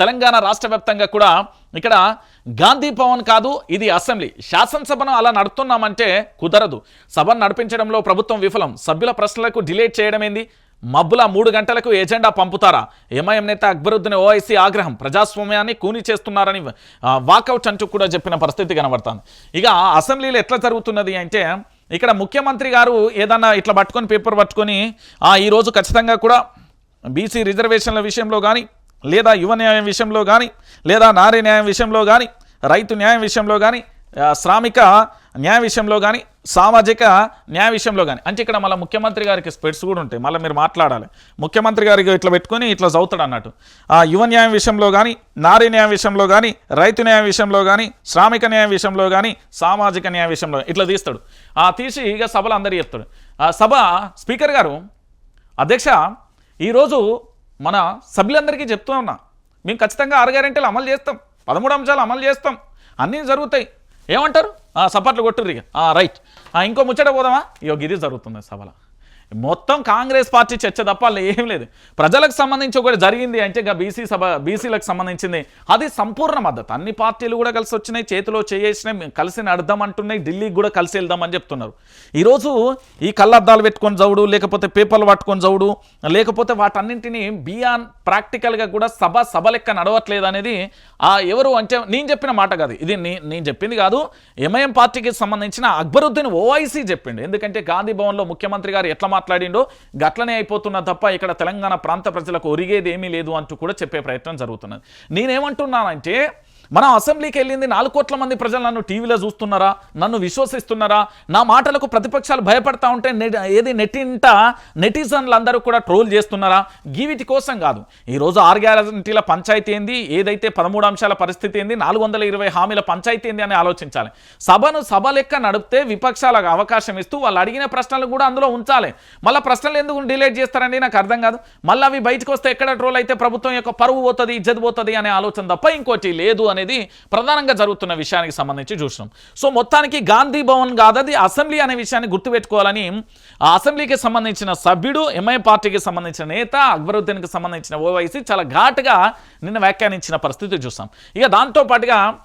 తెలంగాణ రాష్ట్ర వ్యాప్తంగా కూడా ఇక్కడ గాంధీ భవన్ కాదు ఇది అసెంబ్లీ. శాసనసభను అలా నడుపుతున్నామంటే కుదరదు. సభను నడిపించడంలో ప్రభుత్వం విఫలం. సభ్యుల ప్రశ్నలకు డిలేట్ చేయడమేంది? మబ్బుల మూడు గంటలకు ఎజెండా పంపుతారా? ఎంఐఎం నేత అక్బరుద్దీన్ ఓఐసీ ఆగ్రహం. ప్రజాస్వామ్యాన్ని కూని చేస్తున్నారని వాకౌట్ అంటూ కూడా చెప్పిన పరిస్థితి కనబడుతుంది. ఇక అసెంబ్లీలో ఎట్లా జరుగుతున్నది అంటే ఇక్కడ ముఖ్యమంత్రి గారు ఏదన్నా ఇట్లా పట్టుకొని పేపర్ పట్టుకొని ఈరోజు ఖచ్చితంగా కూడా బీసీ రిజర్వేషన్ల విషయంలో కానీ లేదా యువ న్యాయం విషయంలో కానీ లేదా నారీ న్యాయం విషయంలో కానీ రైతు న్యాయం విషయంలో కానీ శ్రామిక న్యాయ విషయంలో కానీ సామాజిక న్యాయ విషయంలో కానీ అంటే ఇక్కడ మళ్ళీ ముఖ్యమంత్రి గారికి స్పెట్స్ కూడా ఉంటాయి మళ్ళీ మీరు మాట్లాడాలి ముఖ్యమంత్రి గారికి ఇట్లా పెట్టుకొని ఇట్లా చదువుతాడు అన్నట్టు ఆ యువ న్యాయం విషయంలో కానీ నారీ న్యాయం విషయంలో కానీ రైతు న్యాయం విషయంలో కానీ శ్రామిక న్యాయం విషయంలో కానీ సామాజిక న్యాయ విషయంలో ఇట్లా తీస్తాడు ఆ తీసి ఇక సభలు అందరు చెప్తాడు ఆ సభ స్పీకర్ గారు అధ్యక్ష ఈరోజు మన సభ్యులందరికీ చెప్తూ ఉన్నా మేము ఖచ్చితంగా ఆరు గ్యారెంటీలు అమలు చేస్తాం పదమూడు అంశాలు అమలు చేస్తాం అన్నీ జరుగుతాయి. ఏమంటారు? ఆ, సపట్లు కొట్టుర్రు ఇక. రైట్. ఇంకో ముచ్చట పోదామా? ఇగో ఇది జరుగుతుంది సభలో. మొత్తం కాంగ్రెస్ పార్టీ చర్చ తప్ప ఏం లేదు. ప్రజలకు సంబంధించి ఒకటి జరిగింది అంటే ఇక బీసీ సభ బీసీలకు సంబంధించింది. అది సంపూర్ణ మద్దతు. అన్ని పార్టీలు కూడా కలిసి వచ్చినాయి చేతిలో చేసినాయి కలిసి నడదాం అంటున్నాయి ఢిల్లీకి కూడా కలిసి వెళ్దామని చెప్తున్నారు. ఈరోజు ఈ కళ్ళద్దాలు పెట్టుకొని చవుడు లేకపోతే పేపర్లు పట్టుకొని చవుడు లేకపోతే వాటన్నింటినీ బియాన్ ప్రాక్టికల్గా కూడా సభ సభ లెక్క నడవట్లేదు అనేది ఆ ఎవరు అంటే నేను చెప్పిన మాట కాదు. ఇది నేను చెప్పింది కాదు. ఎంఐఎం పార్టీకి సంబంధించిన అక్బరుద్దీన్ ఓవైసీ చెప్పిండు. ఎందుకంటే గాంధీ భవన్లో ముఖ్యమంత్రి గారు ఎట్లా మాట్లాడిండో గట్లనే అయిపోతున్న తప్ప ఇక్కడ తెలంగాణ ప్రాంత ప్రజలకు ఒరిగేది ఏమీ లేదు అంటూ కూడా చెప్పే ప్రయత్నం జరుగుతున్నది. నేనేమంటున్నానంటే మనం అసెంబ్లీకి వెళ్ళింది నాలుగు కోట్ల మంది ప్రజలు నన్ను టీవీలో చూస్తున్నారా? నన్ను విశ్వసిస్తున్నారా? నా మాటలకు ప్రతిపక్షాలు భయపడతా ఉంటే నె- ఏది నెటింట నెటిజన్లు అందరూ కూడా ట్రోల్ చేస్తున్నారా? గీవిటి కోసం కాదు. ఈరోజు ఆరు గ్యారంటీల పంచాయతీ ఏంది? ఏదైతే పదమూడు అంశాల పరిస్థితి ఏంది? నాలుగు వందల ఇరవై హామీల పంచాయతీ ఏంది అని ఆలోచించాలి. సభను సభ లెక్క నడిపితే విపక్షాలకు అవకాశం ఇస్తూ వాళ్ళు అడిగిన ప్రశ్నలు కూడా అందులో ఉంచాలి. మళ్ళీ ప్రశ్నలు ఎందుకు డిలేట్ చేస్తారండి నాకు అర్థం కాదు. మళ్ళీ అవి బయటకు వస్తే ఎక్కడ ట్రోల్ అయితే ప్రభుత్వం యొక్క పరువు పోతుంది ఇజ్జత్ పోతుంది అనే ఆలోచన తప్ప ఇంకోటి లేదు అనేది ప్రధానంగా జరుగుతున్న విషయానికి సంబంధించి చూసినాం. సో మొత్తానికి గాంధీ భవన్ కాదు అది అసెంబ్లీ అనే విషయాన్ని గుర్తుపెట్టుకోవాలని ఆ అసెంబ్లీకి సంబంధించిన సభ్యుడు ఎంఐ పార్టీకి సంబంధించిన నేత అక్బరుద్దీన్కి సంబంధించిన ఓవైసీ చాలా ఘాటుగా నిన్న వ్యాఖ్యానించిన పరిస్థితి చూసాం. ఇక దాంతో పాటుగా